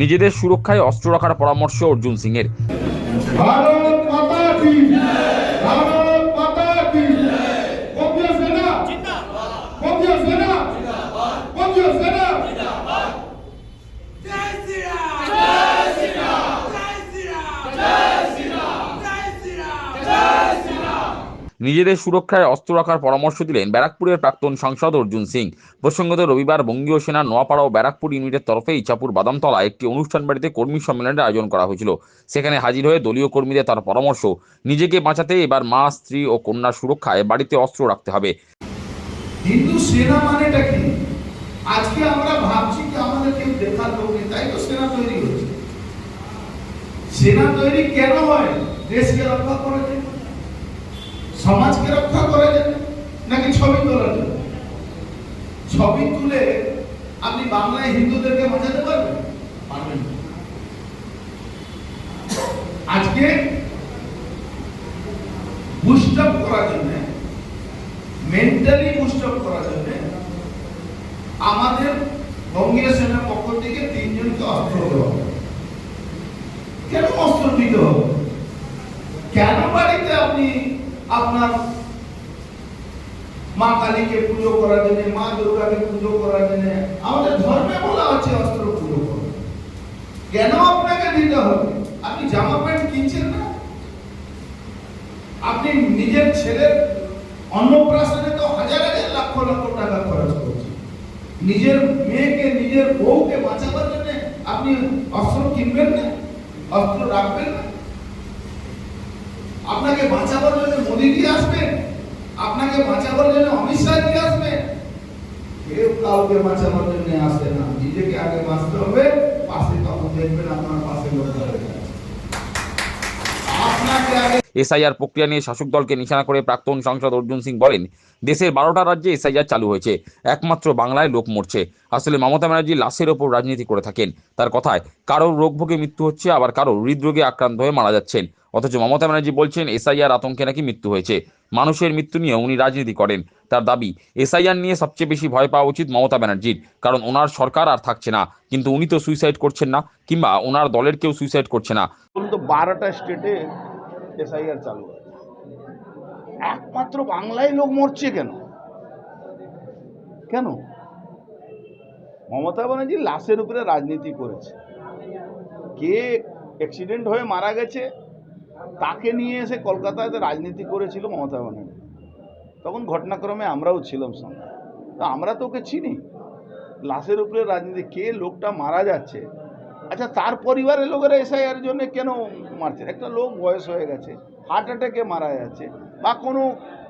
নিজেদের সুরক্ষায় অস্ত্র রাখার পরামর্শ অর্জুন সিংয়ের। নিজেদের সুরক্ষায় অস্ত্র রাখার পরামর্শ দিলেন ব্যারাকপুরের প্রাক্তন সাংসদ অর্জুন সিং। প্রসঙ্গত রবিবার বঙ্গীয় সেনা নোয়াপাড়া ও ব্যারাকপুর ইউনিটের তরফে ইচাপুর বাদামতলা একটি অনুষ্ঠান বাড়িতে কর্মী সম্মেলনের আয়োজন করা হয়েছিল। সেখানে হাজির হয়ে দলীয় কর্মীদের তার পরামর্শ, নিজেকে বাঁচাতে এবার মা, স্ত্রী ও কন্যার সুরক্ষায় বাড়িতে অস্ত্র রাখতে হবে। হিন্দু সেনা মানেটা কি? আজকে আমরা ভাবছি যে আমাদের কেউ দেখার লোক নেই, তাই তো সেনা তৈরি হচ্ছে। সেনা তৈরি কেন হয়? দেশকে রক্ষা করার জন্য। সমাজকে রক্ষা করা জন্য নাকি ছবি তোলার জন্য ছবি তুলে আপনি বাংলায় হিন্দুদেরকে বাঁচাতে পারবেন? পারবেন। আজকে বুস্ট করার জন্য মেন্টালি বুস্ট করার জন্য আমাদের বঙ্গীয় সেনার পক্ষ থেকে তিনজনকে অস্ত্র দেওয়া কেন অস্ত্র দিতে হবে? কেন বাড়িতে আপনি আপনার মা কালীকে পুজো করার জন্য, মা দুর্গাকে পুজো করার জন্য, আমাদের ধর্মে বলা আছে অস্ত্র পুজো করো। কেন আপনাকে দিতে হবে? আপনি জামা প্যান্ট কিনছেন না? আপনি নিজের ছেলের অন্নপ্রাশনে তো হাজার হাজার লক্ষ লক্ষ টাকা খরচ করছেন। নিজের মেয়েকে, নিজের বউকে বাঁচাবার জন্য আপনি অস্ত্র কিনবেন না? অস্ত্র রাখবেন না? আপনাকে বাঁচাবার জন্য মোদিজি আসবেন আপনাকে বাঁচাবার জন্য অমিত শাহজি আসবেন কেউ কাউকে বাঁচাবার জন্য আসে না। নিজেকে আগে বাঁচতে হবে, পাশে তখন দেখবেন আপনার পাশে লোক এসআইআর প্রক্রিয়া নিয়ে শাসক দলকে নিশানা করে প্রাক্তন সাংসদ অর্জুন সিং বলেন দেশের বারোটা রাজ্যে এসআইআর চালু হয়েছে, একমাত্র বাংলায় লোক মরছে। আসলে মমতা ব্যানার্জি লাশের ওপর রাজনীতি করে থাকেন। তার কথায়, কারোর রোগ ভোগে মৃত্যু হচ্ছে, আবার কারও হৃদরোগে আক্রান্ত হয়ে মারা যাচ্ছেন। অথচ মমতা ব্যানার্জি বলছেন, এসআইআর আতঙ্কে নাকি মৃত্যু হয়েছে। মানুষের মৃত্যু নিয়ে উনি রাজনীতি করেন। তার দাবি, এসআইআর নিয়ে সবচেয়ে বেশি ভয় পাওয়া উচিত মমতা ব্যানার্জির, কারণ ওনার সরকার আর থাকছে না। কিন্তু উনি তো সুইসাইড করছেন না, কিংবা ওনার দলের কেউ সুইসাইড করছে না। বারোটা স্টেটে এসআইআর চালু একমাত্র বাংলায় লোক মরছে কেন? কেন? মমতা ব্যানার্জি লাশের উপরে রাজনীতি করেছে। কে অ্যাক্সিডেন্ট হয়ে মারা গেছে? তাকে নিয়ে এসে কলকাতায় রাজনীতি করেছিল মমতা ব্যানার্জি, তখন ঘটনাক্রমে আমরাও ছিলাম সঙ্গে। তা আমরা তো ওকে চিনি। লাশের উপরে রাজনীতি, কে লোকটা মারা যাচ্ছে? আচ্ছা তার পরিবারের লোকেরা এসআইআর জন্য কেন মারছে? একটা লোক বয়স হয়ে গেছে হার্ট অ্যাটাকে মারা যাচ্ছে, বা কোনো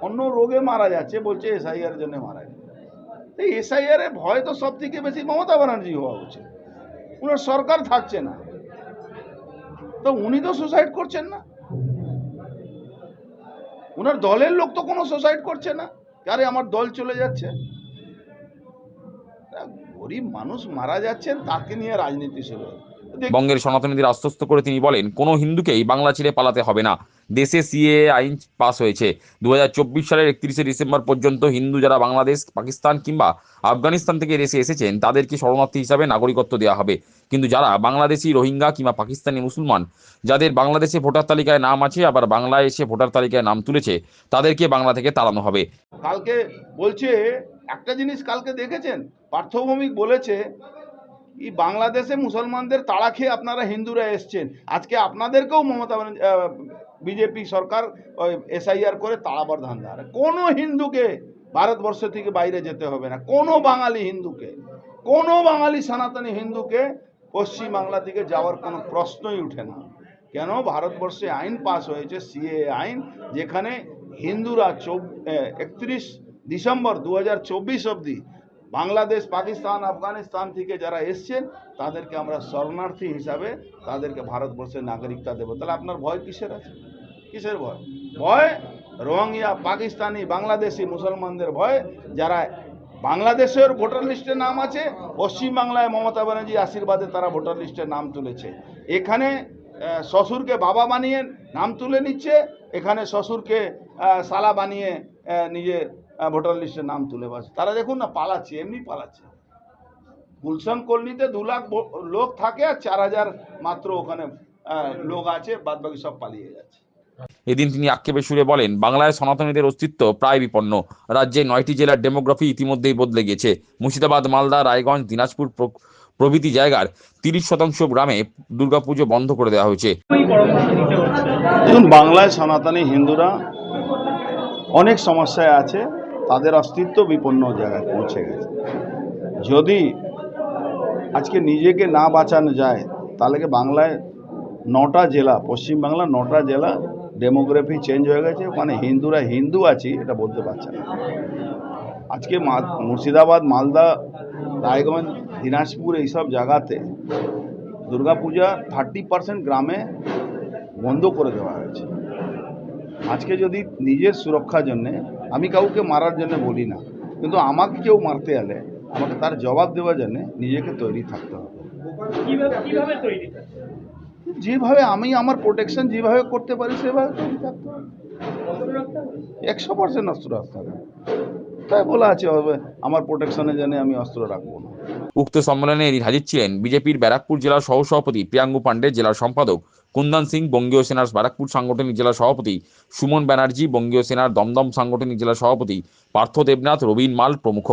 অন্য রোগে মারা যাচ্ছে, বলছে এসআইআর জন্য মারা যাচ্ছে। এই এসআইআর এর ভয় তো সব থেকে বেশি মমতা ব্যানার্জি হওয়া উচিত। উনার সরকার থাকছে না। তো উনি তো সুসাইড করছেন না। উনার দলের লোক তো কোনো সুসাইড করছে না। আরে আমার দল চলে যাচ্ছে? গরিব মানুষ মারা যাচ্ছেন, তাকে নিয়ে রাজনীতি শুরু বঙ্গের সনাতনীদের আশ্বস্ত করে তিনি বলেন, কোনো হিন্দুকেই বাংলা ছেড়ে পালাতে হবে না। দেশে সিএ আইন পাস হয়েছে। দু হাজার চব্বিশ সালের একত্রিশে ডিসেম্বর পর্যন্ত হিন্দু যারা বাংলাদেশ, পাকিস্তান কিংবা আফগানিস্তান থেকে দেশে এসেছেন, তাদেরকে শরণার্থী হিসাবে নাগরিকত্ব দেওয়া হবে। কিন্তু যারা বাংলাদেশি রোহিঙ্গা কিংবা পাকিস্তানি মুসলমান, যাদের বাংলাদেশে ভোটার তালিকায় নাম আছে, আবার বাংলায় এসে ভোটার তালিকায় নাম তুলেছে, তাদেরকে বাংলা থেকে তাড়ানো হবে। কালকে বলছে, একটা জিনিস কালকে দেখেছেন? পার্থভৌমিক বলেছে এই বাংলাদেশে মুসলমানদের তাড়া খেয়ে আপনারা হিন্দুরা এসছেন। আজকে আপনাদেরকেও মমতা বিজেপি সরকার এসআইআর করে তাড়াবার ধান্দা কোনো হিন্দুকে ভারতবর্ষ থেকে বাইরে যেতে হবে না। কোনো বাঙালি হিন্দুকে, কোনো বাঙালি সনাতনী হিন্দুকে পশ্চিম বাংলা থেকে যাওয়ার কোনো প্রশ্নই উঠে না। কেন? ভারতবর্ষে আইন পাস হয়েছে সিএ আইন, যেখানে হিন্দুরা একত্রিশ ডিসেম্বর দু হাজার চব্বিশ অবধি বাংলাদেশ পাকিস্তান আফগানিস্তান থেকে যারা এসছেন তাদেরকে আমরা শরণার্থী হিসাবে তাদেরকে ভারতবর্ষের নাগরিকতা দেবো। তাহলে আপনার ভয় কিসের আছে? কিসের ভয়? ভয় রোহিঙ্গা পাকিস্তানি বাংলাদেশি মুসলমানদের ভয় যারা বাংলাদেশের ভোটার লিস্টে নাম আছে পশ্চিমবাংলায় মমতা ব্যানার্জি আশীর্বাদে তারা ভোটার লিস্টে নাম তুলেছে। এখানে শ্বশুরকে বাবা বানিয়ে নাম তুলে নিচ্ছে এখানে শ্বশুরকে শালা বানিয়ে আহ, নিজে আহ, ভোটার লিস্টে নাম তুলে পাচ্ছে তারা দেখুন না পালাচ্ছে এমনি পালাচ্ছে। গুলশান কলোনিতে দু লাখ লোক থাকে আর চার হাজার মাত্র ওখানে লোক আছে বাদ বাকি সব পালিয়ে যাচ্ছে। এদিন তিনি আক্ষেপের সুরে বলেন বাংলায় সনাতনীদের অস্তিত্ব প্রায় বিপন্ন। রাজ্যে নয়টি জেলার ডেমোগ্রাফি ইতিমধ্যেই বদলে গেছে। মুর্শিদাবাদ মালদা রায়গঞ্জ দিনাজপুর প্র- প্রভৃতি জায়গার তিরিশ শতাংশ গ্রামে দুর্গাপুজো বন্ধ করে দেওয়া হয়েছে। দেখুন বাংলায় সনাতনী হিন্দুরা অনেক সমস্যায় আছে। তাদের অস্তিত্ব বিপন্ন জায়গায় পৌঁছে গেছে। যদি আজকে নিজেকে না বাঁচানো যায়, তাহলে কি বাংলায় নটা জেলা পশ্চিমবাংলার নটা জেলা ডেমোগ্রাফি চেঞ্জ হয়ে গেছে? ওখানে হিন্দুরা হিন্দু আছি, এটা বলতে পারছে না। আজকে মুর্শিদাবাদ, মালদা, রায়গঞ্জ, দিনাজপুর এইসব জায়গাতে দুর্গাপূজা থার্টি পার্সেন্ট গ্রামে বন্ধ করে দেওয়া হয়েছে। আজকে যদি নিজের সুরক্ষার জন্যে আমি কাউকে মারার জন্য বলি না কিন্তু আমাকে কেউ মারতে এলে আমাকে তার জবাব দেওয়ার জন্য নিজেকে তৈরি থাকতে হবে? যেভাবে আমি আমার প্রোটেকশন যেভাবে করতে পারি সেভাবে তৈরি থাকতে হবে? একশো পার্সেন্ট অস্ত্র রাখতে হবে তাই বলা আছে আমার প্রোটেকশনের জন্য আমি অস্ত্র রাখব না উক্ত সম্মেলনে এদিন হাজির ছিলেন বিজেপির ব্যারাকপুর জেলার সহ সভাপতি প্রিয়াঙ্গু পাণ্ডে জেলার সম্পাদক কুন্দন সিং, বঙ্গীয় সেনার ব্যারাকপুর সাংগঠনিক জেলা সভাপতি সুমন ব্যানার্জি, বঙ্গীয় সেনার দমদম সাংগঠনিক জেলা সভাপতি পার্থ দেবনাথ, রবীন মাল প্রমুখ।